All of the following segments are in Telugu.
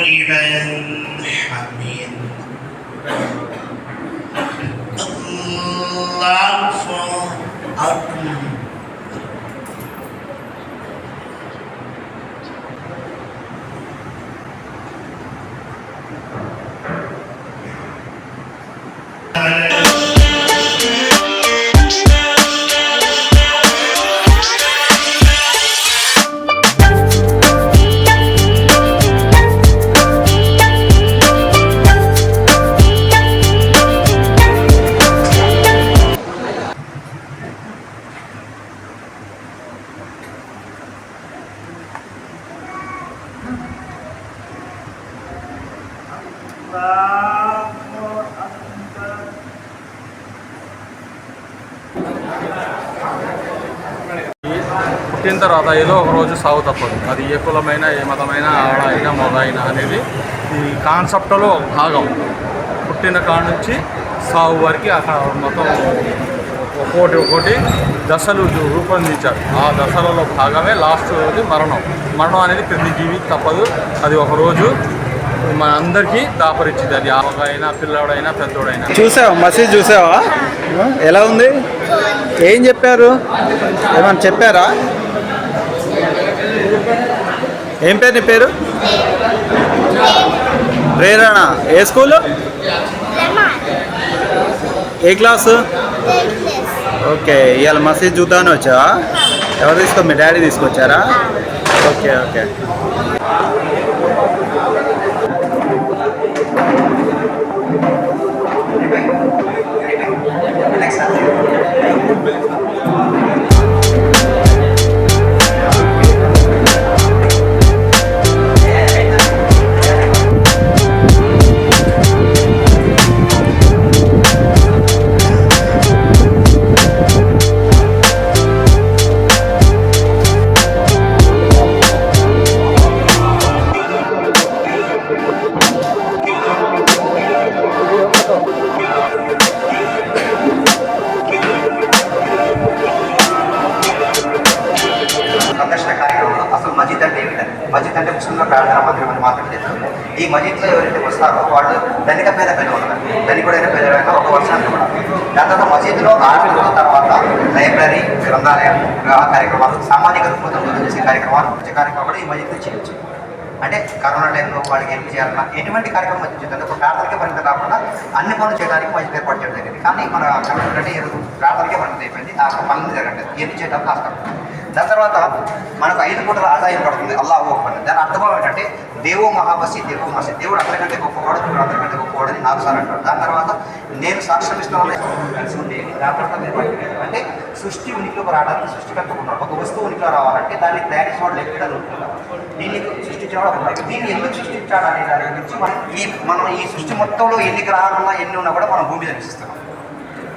لمن حميد الله أكبر పుట్టిన తర్వాత ఏదో ఒక రోజు సాగు తప్పదు. అది ఏ కులమైనా ఏ మతమైనా ఆడ అయినా మొద అయినా అనేది ఈ కాన్సెప్ట్లో ఒక భాగం. పుట్టిన కాడ నుంచి సాగు వరకు అక్కడ మొత్తం ఒక్కోటి ఒక్కోటి దశలు రూపొందించారు. ఆ దశలలో భాగమే లాస్ట్ రోజు మరణం. మరణం అనేది ప్రతి జీవికి తప్పదు. అది ఒకరోజు మన అందరికీ దాపరిచ్చింది. అది ఆవకైనా పిల్లవాడైనా పెద్దోడైనా. చూసావా? మసీద్ చూసావా? ఎలా ఉంది? ఏం చెప్పారు? ఏమన్నా చెప్పారా? ఏం పేరు నీ పేరు? ప్రేరణ. ఏ స్కూలు? ఏ క్లాసు? ఓకే ఇవాళ మసీద్ చూద్దామని వచ్చావా? ఎవరు తీసుకో మీ డాడీ తీసుకొచ్చారా? Okay okay. ప్రార్థన మందిరం మాత్రమే మాత్రం చేస్తారు. ఈ మజీద్లో ఎవరైతే వస్తారో వాళ్ళు ధనిక పేద పేద ఉన్నారు. ధనికుడైన పేదలైనా ఒక వర్షానికి కూడా దాని తర్వాత మసీదులో ఆరంభించిన తర్వాత లైబ్రరీ గ్రంథాలయం కార్యక్రమాలు సామాజిక రూపంలో చేసే కార్యక్రమాలు కార్యక్రమాలు ఈ మసీద్లో చేయొచ్చు. అంటే కరోనా టైంలో వాళ్ళకి ఏం చేయాలన్నా ఎటువంటి కార్యక్రమం మధ్య ఒక ప్రార్థనకే పరిమితం కాకుండా అన్ని పనులు చేయడానికి మంచి ఏర్పాటు చేయడం జరిగింది. కానీ మన కరోనా అంటే ఈరోజు ప్రార్థనకే పరిమితం అయిపోయింది. ఆ పనులు జరగట్లేదు. ఏం చేయడం కష్టం దాని తర్వాత మనకు ఐదు కోట్ల ఆదాయం పడుతుంది. అల్లా ఓపెన్ దాని అర్థం ఏంటంటే దేవో మహాబసి దేవో మసి దేవుడు అందరికంటే గొప్పవాడు దేవుడు అందరికంటే గొప్పవాడు అని నాలుగు సార్లు అంటాడు దాని తర్వాత నేను సాక్ష్యం కలిసి ఉండేది దాని తర్వాత అంటే సృష్టి ఉనికిలోకి రావడానికి సృష్టికర్త ఉన్నాడు. ఒక వస్తువు ఉనికిలో రావాలంటే దాన్ని తయారు చేసేవాడు ఎక్కడ దీన్ని సృష్టించేవాడు దీన్ని ఎందుకు సృష్టించాడు అనే దాని గురించి మనం ఈ మనం ఈ సృష్టి మొత్తంలో ఎన్ని గ్రహాలున్నా ఎన్ని ఉన్నా కూడా మనం భూమి మీద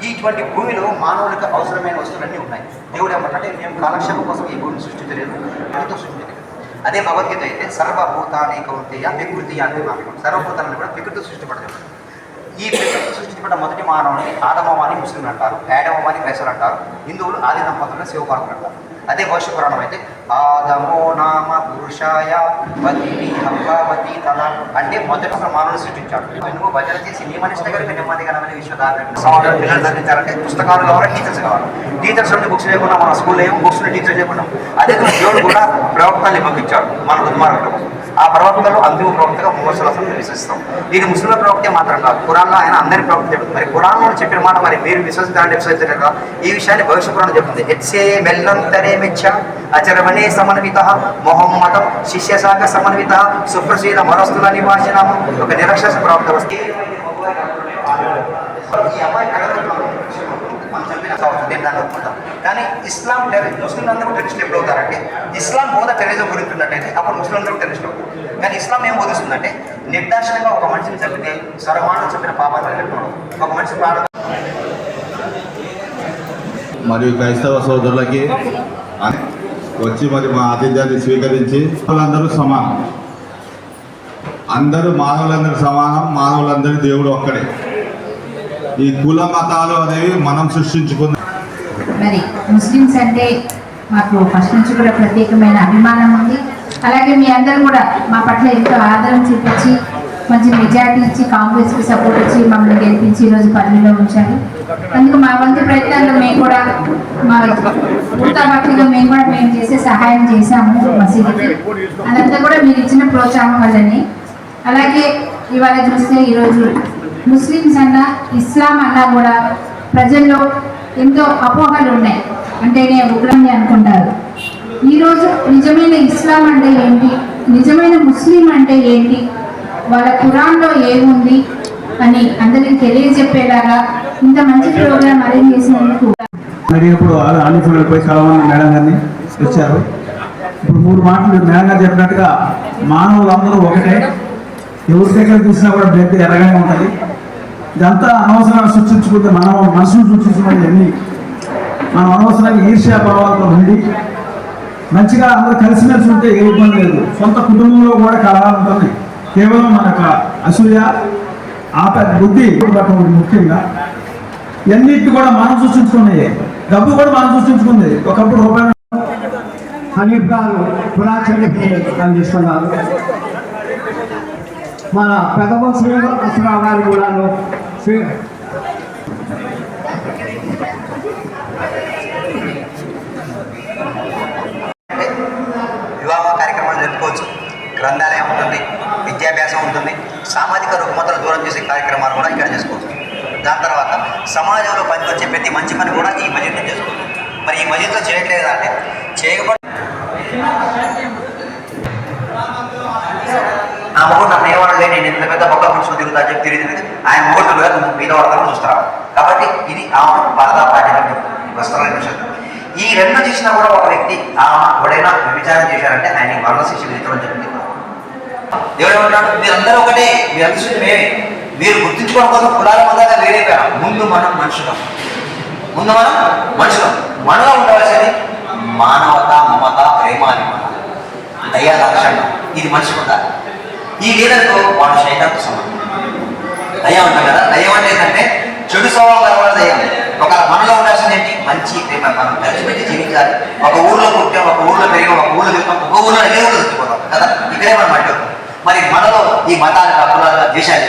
ఇటువంటి భూమిలో మానవులకు అవసరమైన వస్తువులన్నీ ఉన్నాయి. దేవుడు ఏమంటే మేము కాలక్షేపం కోసం ఈ భూమిని సృష్టించలేదు. ఎంతో సృష్టించలేదు? అదే భగవద్గీత అయితే సర్వభూతాన్ని కౌంతేయ ప్రకృతి అంటే మాకు సర్వభూతాలను కూడా ప్రకృతి సృష్టిపడలేదు ఈ ప్రకృతి సృష్టించబడ్డ మొదటి మానవుని ఆదమవాని ముస్లింలు అంటారు ఏడవవాని క్రైస్తవులు అంటారు హిందువులు ఆది దంపతులను శివపార్కులు అంటారు. అదే భవిష్య పురాణం అయితే ఆదమో నామ పురుషాయ వతిని హంబావతి తల అంటే మొదటి అసలు మానవుని సృష్టించాడు. నువ్వు భజన చేసి నీ మనిషి దగ్గరికి నెమ్మది కనమని విశ్వదాన్ని సమాజం పిల్లలు ధరించాలంటే పుస్తకాలు కావాలి టీచర్స్ కావాలి. టీచర్స్ నుండి బుక్స్ లేకుండా మన స్కూల్లో ఏమో బుక్స్ టీచర్స్ లేకుండా అదే దేవుడు కూడా ప్రవక్తల్ని పంపించాడు మన దుర్మార్గుల కోసం ఆ ప్రవక్తలు అంతిమ ప్రవక్తగా ముహమ్మద్ అసలు విశ్వసిస్తాం ఇది ముస్లిం ప్రవక్తే మాత్రం కాదు. కురాన్లో ఆయన అందరి ప్రవక్త చెప్తుంది మరి కురాన్లో చెప్పిన మాట మరి మీరు విశ్వసించాలంటే విశ్వసించారు ఈ విషయాన్ని భవిష్య పురాణం చెప్తుంది. హెచ్సే మెల్లంతరే మెచ్చ అచరవనే సమన్విత మొహమ్మదం శిష్యశాఖ సమన్విత సుప్రసీద మనస్తుల నివాసనామం ఒక నిరక్షస ప్రవక్త వస్తే ఈ అమ్మాయి చంపిన ఒప్పుకుంటాం కానీ ఇస్లాం టెర్రరిస్ట్ ముస్లింలు అందరూ టెరిస్టులు ఎప్పుడు అవుతారంటే ఇస్లాం హోదా టెర్రరిజం గురించి ఉన్నట్టయితే అప్పుడు ముస్లిం అందరూ టెరిస్టులు అవుతారు కానీ ఇస్లాం ఏం బోధిస్తుందంటే నిర్దాక్షణంగా ఒక మనిషిని చంపితే సర్వమానం చెప్పిన పాపాలు పెట్టుకోవడం ఒక మనిషి ప్రాణం మరియు క్రైస్తవ సోదరులకి వచ్చి మరి మా ఆతిథ్యాన్ని స్వీకరించి వాళ్ళందరూ సమానం. అందరూ మానవులందరూ సమానం మానవులందరూ దేవుడు ఒక్కడే. ఈ కుల మతాలు అనేవి మనం సృష్టించుకున్న మరి ముస్లిమ్స్ అంటే మాకు ఫస్ట్ నుంచి కూడా ప్రత్యేకమైన అభిమానం ఉంది. అలాగే మీ అందరూ కూడా మా పట్ల ఎంతో ఆదరణ చూపించి మంచి మెజార్టీ ఇచ్చి కాంగ్రెస్కి సపోర్ట్ ఇచ్చి మమ్మల్ని గెలిపించి ఈరోజు పదవిలో ఉంచారు. అందుకు మా వంతు ప్రయత్నాల్లో మేము కూడా మా పూర్తాభక్తిగా మేము కూడా మేము చేసే సహాయం చేశాము మసీదుకి. అదంతా కూడా మీరు ఇచ్చిన ప్రోత్సాహం వల్లనే. అలాగే ఇవాళ చూస్తే ఈరోజు ముస్లిమ్స్ అన్నా ఇస్లాం అన్నా కూడా ప్రజల్లో ఎంతో అపోహలు ఉన్నాయి. అంటేనే ఉగ్రాన్ని అనుకుంటారు. ఈరోజు నిజమైన ఇస్లాం అంటే ఏంటి? నిజమైన ముస్లిం అంటే ఏంటి? వాళ్ళ ఖురాన్లో ఏముంది? అని అందరికి తెలియజెప్పేలాగా ఇంత మంచి ప్రోగ్రామ్ అరేంజ్ చేసినందుకు అడిగినప్పుడు ఆలోచనలు పోయి కలవని మేడం గారిని వచ్చారు. ఇప్పుడు మూడు మాటలు మేడం గారు చెప్పినట్టుగా మానవులందరూ ఒకటే. ఎవరి దగ్గర చూసినా కూడా బ్లడ్ ఎర్రగానే ఉంటుంది. ఇదంతా అనవసరంగా సృష్టించుకుంటే మనం మనసును సృష్టించుకుంటే అన్ని. మనం అనవసరంగా ఈర్ష్యా భావాలతో ఉండి మంచిగా అందరూ కలిసిమెలిసి ఉంటే ఏ ఇబ్బంది లేదు. సొంత కుటుంబంలో కూడా కలహాలు ఉంటున్నాయి. కేవలం మన యొక్క అసూయ ఆప బుద్ధి ముఖ్యంగా. ఇవన్నిటి కూడా మనం సృష్టించుకున్నాయి డబ్బు కూడా మనం సృష్టించుకుంది. ఒకప్పుడు రూపాయలు హనీఫ్ గారు పురాచరికి అందిస్తున్నారు మన పెద్ద శ్రీనివాసరావు గారు కూడాను కూడా వివాహ కార్యక్రమాలు జరుపుకోవచ్చు. గ్రంథాలయం ఉంటుంది విద్యాభ్యాసం ఉంటుంది సామాజిక రుగ్మతలు దూరం చేసే కార్యక్రమాలు కూడా ఇక్కడ చేసుకోవచ్చు. దాని తర్వాత సమాజంలో పనికొచ్చే ప్రతి మంచి పని కూడా ఈ మజిట్లో చేసుకోవచ్చు. మరి ఈ మజిట్లో చేయట్లేదు అంటే చేయకపోతే మొగుడు పెద్ద బొక్క కూర్చొని తిరుగుతా చెప్పి తిరిగి తిరిగి ఆయన మొగుడు గారు మీద వాడతాను చూస్తారు కాబట్టి ఇది ఆమె బాధా పాఠ్యం వస్త్రాల విషయం ఈ రెండు చేసినా కూడా ఒక వ్యక్తి ఆమె ఎవడైనా విచారం చేశారంటే ఆయన వర్ణ శిక్ష విధించడం జరిగింది. దేవుడు ఏమంటాడు? మీరందరూ ఒకటే మీ అందరూ మేమే. మీరు గుర్తించుకోవడం కోసం కులాల మతాలు వేరైపోయాం ముందు మనం మనుషులం. ముందు మనం మనుషులం. మనలో ఉండవలసింది మానవత మమత ప్రేమ అభిమానం దయా లక్షణం ఇది మనిషికి ఉండాలి. ఈ లీడర్తో వాడు శైతాంతో సమానం దయ్యం అంటాం కదా దయ్యం అంటే ఏంటంటే చెడు స్వభావం కలవాడు దయ్యం. ఒక మనలో ఉండాల్సింది ఏంటి? మంచి ప్రేమ మనం కలిసిపెట్టి జీవించాలి. ఒక ఊర్లో పుట్టాం ఒక ఊర్లో పెరిగాం ఒక ఊర్లో వెళ్తాం ఒక ఊర్లో ఏ ఊర్లో తెచ్చుకోవడం కదా? ఇక్కడే మనం మట్టి మరి మనలో ఈ మతాలు కులాలు దేశాలు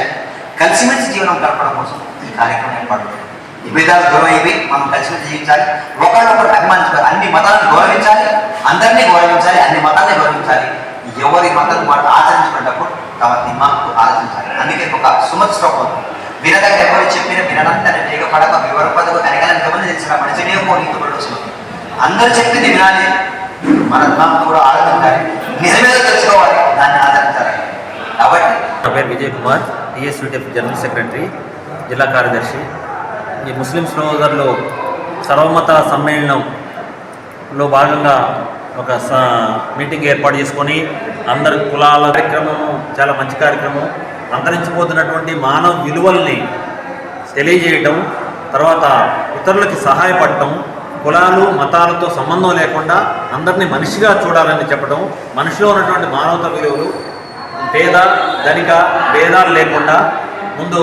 కలిసిమెలిసి జీవనం గడపడం కోసం ఈ కార్యక్రమం ఏర్పాటు విభేదాలు దూరం అయిపోయి మనం కలిసిమెలిసి జీవించాలి. ఒకరినొకరు అభిమానించాలి అన్ని మతాలను గౌరవించాలి. అందరినీ గౌరవించాలి. అన్ని మతాన్ని గౌరవించాలి. ఎవరి మతం వాళ్ళు ఆచరించుకున్నప్పుడు కాబట్టి మాకు ఆలోచించాలి అందుకే ఒక సుమత్ శ్లోకం ఉంది. వినదగ్గ ఎవరు చెప్పిన విననంతని వేగపడక వివరపదకు అనగలని గమని తెలిసిన మనిషినే నీతుబడి వస్తుంది అందరు చెప్పింది వినాలి. మన దిమాకు కూడా ఆలోచించాలి నిజమేదో తెలుసుకోవాలి. దాన్ని ఆదరించాలి కాబట్టి నా పేరు Vijay Kumar. TSUTF general secretary జిల్లా కార్యదర్శి. ఈ ముస్లిం సోదరులు సర్వమత సమ్మేళనంలో భాగంగా ఒక స మీటింగ్ ఏర్పాటు చేసుకొని అందరి కులాల కార్యక్రమం చాలా మంచి కార్యక్రమం. అంతరించిపోతున్నటువంటి మానవ విలువల్ని తెలియజేయటం తర్వాత ఇతరులకి సహాయపడటం కులాలు మతాలతో సంబంధం లేకుండా అందరినీ మనిషిగా చూడాలని చెప్పడం మనిషిలో ఉన్నటువంటి మానవత విలువలు పేద ధనిక భేదాలు లేకుండా ముందు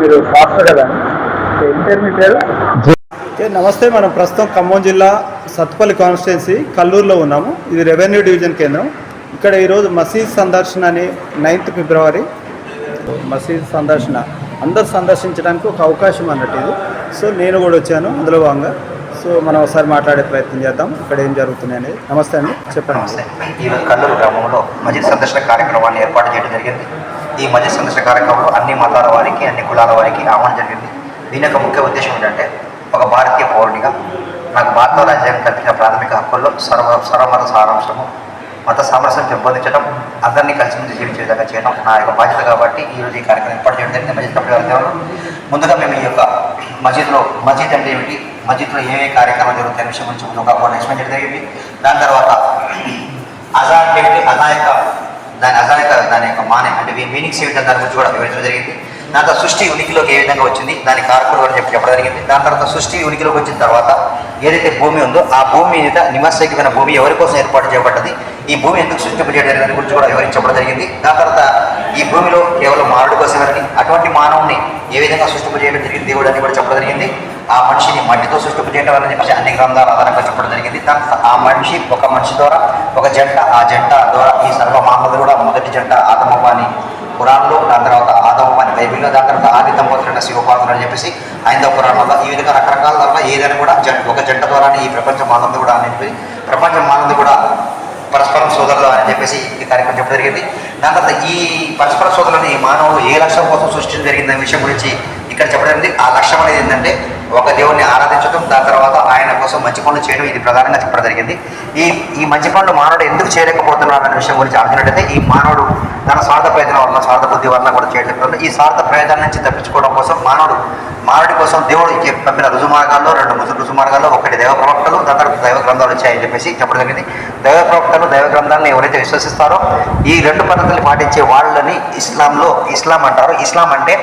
మీరు కదా? ఇంటర్మీడియట్ నమస్తే మనం ప్రస్తుతం ఖమ్మం జిల్లా సత్పల్లి కాన్స్టిట్యున్సీ కల్లూరులో ఉన్నాము. ఇది రెవెన్యూ డివిజన్ కేంద్రం. ఇక్కడ ఈరోజు మసీద్ సందర్శన అని నైన్త్ ఫిబ్రవరి. మసీద్ సందర్శన. అందరు సందర్శించడానికి ఒక అవకాశం అన్నట్టు ఇది. సో నేను కూడా వచ్చాను. అందులో భాగంగా. సో మనం ఒకసారి మాట్లాడే ప్రయత్నం చేద్దాం. ఇక్కడ ఏం జరుగుతుంది అనేది. నమస్తే అండి. చెప్పండి. నమస్తే. ఈరోజు కల్లూరు గ్రామంలో మజిద్ సందర్శన కార్యక్రమాన్ని ఏర్పాటు చేయడం జరిగింది. ఈ మజిద్ సందర్శన కార్యక్రమంలో అన్ని మతాల వారికి అన్ని కులాల వారికి ఆహ్వానం జరిగింది. దీని యొక్క ముఖ్య ఉద్దేశం ఏంటంటే ఒక భారతీయ పౌరుడిగా నాకు భారత రాజ్యాంగం కల్పించిన ప్రాథమిక హక్కుల్లో సర్వ సర్వమత సారాంశము మత సామరస్యం పెంపొందించడం అందరినీ కలిసి ముందు జీవించే విధంగా చేయడం నా యొక్క బాధ్యత కాబట్టి ఈ రోజు ఈ కార్యక్రమం ఏర్పాటు చేయడం జరిగింది. మజీద్ కమిటీ ముందుగా మేము ఈ యొక్క మసీద్లో మసీద్ అంటే ఏమిటి? మసీద్లో ఏమేమి కార్యక్రమాలు జరుగుతాయి విషయం గురించి ముందు ఒక అకౌంట్ ఎక్స్ప్లెయిన్ చేయడం జరిగింది. దాని తర్వాత అజాన్ ఏమిటి? అజా యొక్క దాని అజా యొక్క దాని యొక్క మానే అంటే మీనింగ్స్ ఏమిటి? దాని గురించి కూడా వివరించడం జరిగింది. దాంతో సృష్టి ఉనికిలోకి ఏ విధంగా వచ్చింది దాని కారకులు కూడా చెప్పి చెప్పడం జరిగింది. దాని తర్వాత సృష్టి ఉనికిలోకి వచ్చిన తర్వాత ఏదైతే భూమి ఉందో ఆ భూమి మీద నివాసయోగ్యమైన భూమి ఎవరి కోసం ఏర్పాటు చేయబడ్డది ఈ భూమి ఎందుకు సృష్టింపజేయడం దాని గురించి కూడా వివరించబడడం జరిగింది. దాని తర్వాత ఈ భూమిలో కేవలం మానవుడి కోసమని అటువంటి మానవుని ఏ విధంగా సృష్టింపజేయడం జరిగింది దేవుడు అని కూడా చెప్పడం జరిగింది. ఆ మనిషిని మట్టితో సృష్టింపజేయడం అని చెప్పేసి అన్ని గ్రంథాల ఆధారంగా చెప్పడం జరిగింది. దాని ఆ మనిషి ఒక మనిషి ద్వారా ఒక జంట ఆ జంట ద్వారా ఈ సర్వ మానవులు కూడా మొదటి జంట ఆదమవాని పురాణంలో దాని తర్వాత ఆదమవాని బైబిల్లో దాని తర్వాత ఆది దంపతులైన శివపాత్రులు అని చెప్పేసి ఐదవ వల్ల ఈ విధంగా రకరకాల ద్వారా ఏదైనా కూడా జంట ఒక జంట ద్వారానే ఈ ప్రపంచం ఆనందం కూడా అనిపోయి ప్రపంచం ఆనందం కూడా పరస్పరం సోదరులు అని చెప్పేసి ఈ కార్యక్రమం చెప్పడం జరిగింది. దాని తర్వాత ఈ పరస్పర సోదరులని మానవులు ఏ లక్ష్యం కోసం సృష్టించడం జరిగింది అనే విషయం గురించి ఇక్కడ చెప్పడం జరిగింది. ఆ లక్ష్యం అనేది ఏంటంటే ఒక దేవుణ్ణి ఆరాధించడం దాని తర్వాత ఆయన కోసం మంచి పనులు చేయడం ఇది ప్రధానంగా చెప్పడం జరిగింది. ఈ ఈ మంచి పనులు మానవుడు ఎందుకు చేయలేకపోతున్నాడు అనే విషయం గురించి ఆలోచించినట్టయితే ఈ మానవుడు తన స్వార్థ ప్రయోజనం వల్ల స్వార్థ బుద్ధి వల్ల కూడా చేయలేకపోతున్నాడు ఈ స్వార్థ ప్రయోజనం నుంచి తప్పించుకోవడం కోసం మానవుడు మానవుడి కోసం దేవుడు ఇచ్చే పంపిన రుజుమార్గాల్లో రెండు ముసుగు రుజుమార్గాల్లో ఒకటి దైవ ప్రవక్తలు దాని తర్వాత దైవ గ్రంథాలు వచ్చాయని చెప్పేసి చెప్పడం జరిగింది. దైవ ప్రవక్తలు దైవ గ్రంథాలను ఎవరైతే విశ్వసిస్తారో ఈ రెండు పద్ధతులు పాటించే వాళ్ళని ఇస్లాంలో ఇస్లాం అంటారు. ఇస్లాం అంటే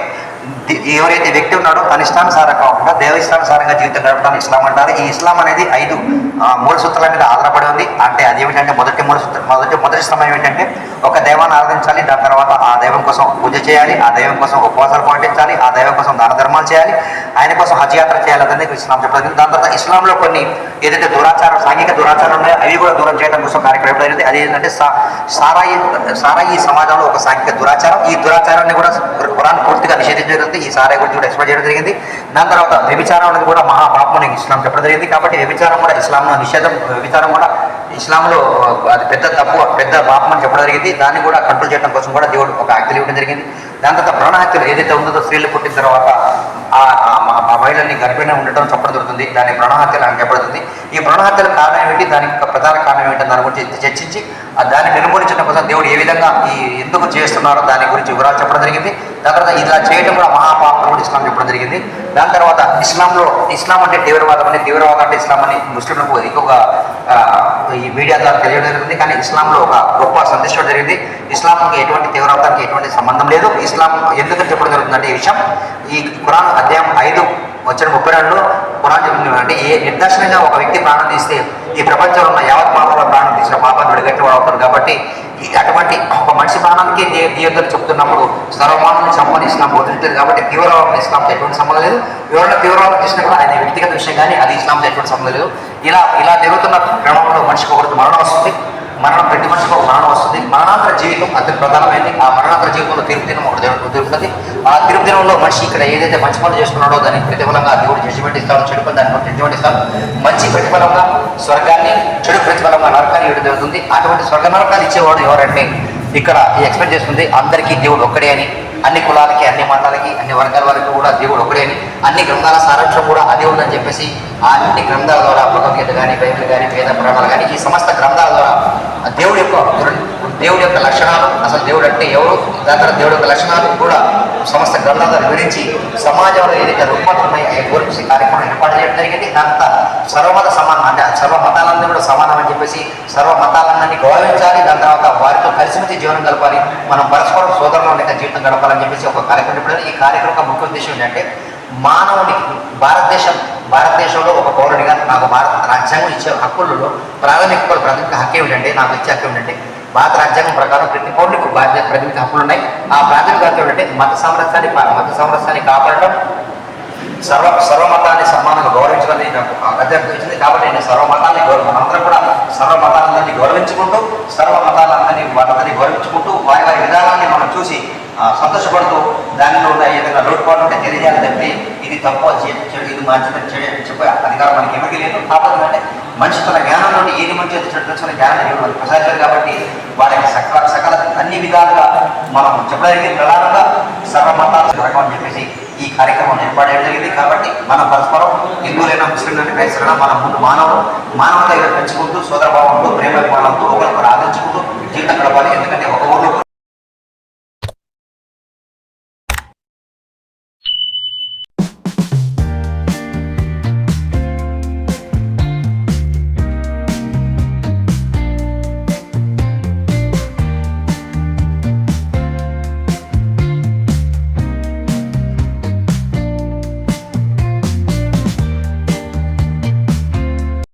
ఎవరైతే వ్యక్తి ఉన్నాడో తన ఇష్టానుసారం కాకుండా దేవ ఇష్టానుసారంగా జీవితం గడపడానికి ఇస్లాం అంటారు. ఈ ఇస్లాం అనేది ఐదు మూడు మూల సూత్రాల మీద ఆధారపడి ఉంది. అంటే అది ఏమిటంటే మొదటి మూల సూత్రం మొదటి మొదటి స్థలం ఏమిటంటే ఒక దైవాన్ని ఆరాధించాలి దాని తర్వాత ఆ దైవం కోసం పూజ చేయాలి ఆ దైవం కోసం ఉపవాసాలు పాటించాలి ఆ దైవం కోసం దాన ధర్మాలు చేయాలి ఆయన కోసం హజ్ యాత్ర చేయాలని ఇస్లాం చెప్పడం దాని తర్వాత ఇస్లాంలో కొన్ని ఏదైతే దురాచారం సాంఘిక దురాచారం ఉన్నాయో అవి కూడా దూరం చేయడం కోసం కార్యక్రమం జరిగింది. అది ఏంటంటే సారాయి సారాయి సమాజంలో ఒక సాంఘిక దురాచారం. ఈ దురాచారాన్ని కూడా ఖురాన్ పూర్తిగా నిషేధించడం జరిగింది. ఈ సారాయి గురించి కూడా ఎక్స్ప్లెయిన్ చేయడం జరిగింది. దాని తర్వాత వ్యభిచారం అనేది కూడా మహాపాపం ఇస్లాం చెప్పడం జరిగింది. కాబట్టి వ్యభిచారం కూడా ఇస్లాంలో నిషేధం వ్యభిచారం కూడా ఇస్లాంలో అది పెద్ద తప్పు పెద్ద పాపం అని చెప్పడం జరిగింది. దాన్ని కూడా కంట్రోల్ చేయడం కోసం కూడా దేవుడు ఒక ఆజ్ఞలు ఇవ్వడం జరిగింది. దాని తర్వాత ప్రాణహత్యలు ఏదైతే ఉందో స్త్రీలు పుట్టిన తర్వాత ఆ మహిళల్ని గర్భిణీ ఉండటం చెప్పడం జరుగుతుంది. దాన్ని ప్రాణహత్యలు అని చెప్పబడుతుంది ఈ ప్రాణహత్యల కారణం ఏమిటి? దానికి ప్రధాన కారణం ఏంటి దాని గురించి చర్చించి దాన్ని నిర్మూలించడం కోసం దేవుడు ఏ విధంగా ఈ ఎందుకు చేస్తున్నారో దాని గురించి వివరాలు చెప్పడం జరిగింది. దాని తర్వాత ఇలా చేయడం కూడా మహాపాపం కూడా ఇస్లాం చెప్పడం జరిగింది. దాని తర్వాత ఇస్లాంలో ఇస్లాం అంటే తీవ్రవాదం అని తీవ్రవాదం అంటే ఇస్లాం అని ముస్లింలకు ఎక్కువగా ఈ మీడియా ద్వారా తెలియడం జరిగింది. కానీ ఇస్లాంలో ఒక గొప్ప సందేశం జరిగింది. ఇస్లాంకి ఎటువంటి తీవ్రవాదానికి ఎటువంటి సంబంధం లేదు. ఇస్లాం ఎందుకని చెప్పడం జరుగుతుందంటే ఈ విషయం. ఈ ఖురాన్ అధ్యాయం ఐదు వచ్చిన ముప్పై రెండులో ఖురాన్ చెప్తుంది అంటే ఏ నిర్దర్శనంగా ఒక వ్యక్తి ప్రాణం తీస్తే ఈ ప్రపంచంలో ఉన్న యావత్ మానవుల ప్రాణం తీసిన పాపాన్ని విడగట్టి వాడు అవుతాడు కాబట్టి అటువంటి ఒక మనిషి ప్రాణానికి తీవ్రతలు చెప్తున్నప్పుడు సర్వమానాన్ని చంపని ఇస్లాం బోధించలేదు కాబట్టి తీవ్రవాదం ఇస్లాంతో ఎటువంటి సంబంధం లేదు. ఎవరైనా తీవ్రవాదం చేసినా కూడా ఆయన వ్యక్తిగత విషయం కానీ అది ఇస్లాంతో ఎటువంటి సంబంధం లేదు. ఇలా ఇలా జరుగుతున్న క్రమంలో మనిషికి ఒకరికి మరణం వస్తుంది. మరణం ప్రతి మనిషికి ఒక మరణం వస్తుంది. మరణాంతర జీవితం అతి ప్రధానమైనది. ఆ మరణాంతర జీవితంలో తిరుపు దినం ఒకటి దేవుడు దొరుకుతుంది ఆ తిరుపు దినంలో మనిషి ఇక్కడ ఏదైతే మంచి పనులు చేసుకున్నాడో దానికి ప్రతిఫలంగా దేవుడు జడ్జిమెంట్ ఇస్తాడు. చెడు పని దానికి జడ్జిమెంట్ ఇస్తాడు. మంచి ప్రతిఫలంగా స్వర్గాన్ని చెడు ప్రతిఫలంగా నరకాన్ని ఇవ్వడం జరుగుతుంది. అటువంటి స్వర్గ నరకాలు ఇచ్చేవాడు ఎవరంటే ఇక్కడ ఎక్స్పెక్ట్ చేస్తుంది. అందరికీ దేవుడు ఒక్కడే అని అన్ని కులాలకి అన్ని మతాలకి అన్ని వర్గాల వారికి కూడా దేవుడు ఒకడే అని అన్ని గ్రంథాల సారాంశం కూడా అదే ఉందని చెప్పేసి ఆ అన్ని గ్రంథాల ద్వారా భగవద్గీత కానీ బైబిల్ కానీ వేద పురాణాలు కానీ ఈ సమస్త గ్రంథాల ద్వారా దేవుడు దేవుడి యొక్క దేవుడి యొక్క లక్షణాలు అసలు దేవుడు అంటే ఎవరు? దాని తర్వాత దేవుడి యొక్క లక్షణాలు కూడా సమస్త గ్రంథాల వివరించి సమాజంలో ఏదైతే రుగ్మతలు అవి గురించి కార్యక్రమం ఏర్పాటు చేయడం జరిగింది. దాంత సర్వమత సమానం అంటే సర్వ మతాలందరూ కూడా సమానం అని చెప్పేసి సర్వ మతాలన్నీ గౌరవించాలి. దాని తర్వాత వారితో కలిసిమెలిసి జీవనం గడపాలి. మనం పరస్పరం సోదరులు లేక జీవితం గడపాలని చెప్పేసి ఒక కార్యక్రమం ఇప్పుడు ఈ కార్యక్రమం ముఖ్య ఉద్దేశం ఏంటంటే మానవుని భారతదేశం భారతదేశంలో ఒక పౌరుడిగా నాకు భారత రాజ్యాంగం ఇచ్చే హక్కులలో ప్రాథమిక ప్రాథమిక హక్కు ఏమిటంటే నాకు ఇచ్చే హక్కు ఏమిటంటే భారత రాజ్యాంగం ప్రకారం ప్రతి పౌరుడికి బాధ్యత ప్రతినిధి హక్కులు ఉన్నాయి ఆ ప్రాథమిక హక్కులు అంటే మత సామరస్యాన్ని మత సామరస్యాన్ని కాపాడటం సర్వ సర్వమతాన్ని సమానంగా గౌరవించాలని నాకు అధ్యక్షత ఇచ్చింది కాబట్టి నేను సర్వమతాన్ని గౌరవ మనందరం కూడా సర్వమతాలందరినీ గౌరవించుకుంటూ సర్వమతాలందరినీ వాళ్ళందరినీ గౌరవించుకుంటూ వారి వారి విధానాన్ని మనం చూసి సంతోషపడుతూ దానిలో ఉన్న ఏదైనా లోటుపాటు ఉంటే తెలియజేయాలి తప్పి ఇది తప్పు అది చెడు ఇది మంచిదని చెడు చెప్పే అధికారం మనకి ఎవరికి లేదు. కాకపోతే అంటే మనిషి తన జ్ఞానం నుండి ఏది మంచి చెడు తెలుసుకునే జ్ఞానం మనకి ప్రసాదించారు కాబట్టి వారికి సకల సకల అన్ని విధాలుగా మనం చెప్పడానికి ప్రధానంగా సర్వమతాలు జరగం అని చెప్పేసి ఈ కార్యక్రమం ఏర్పాటు జరిగింది. కాబట్టి మన పరస్పరం హిందువులైనా ముస్లింలైనా క్రైస్తవులైనా మన ముందు మానవులు దగ్గర పెంచుకుంటూ సోదరభావంతో ప్రేమ విమానంతో ఒకరికొకరు ఆదరించుకుంటూ జీవితం గడపాలి. ఎందుకంటే ఒక ఊళ్ళో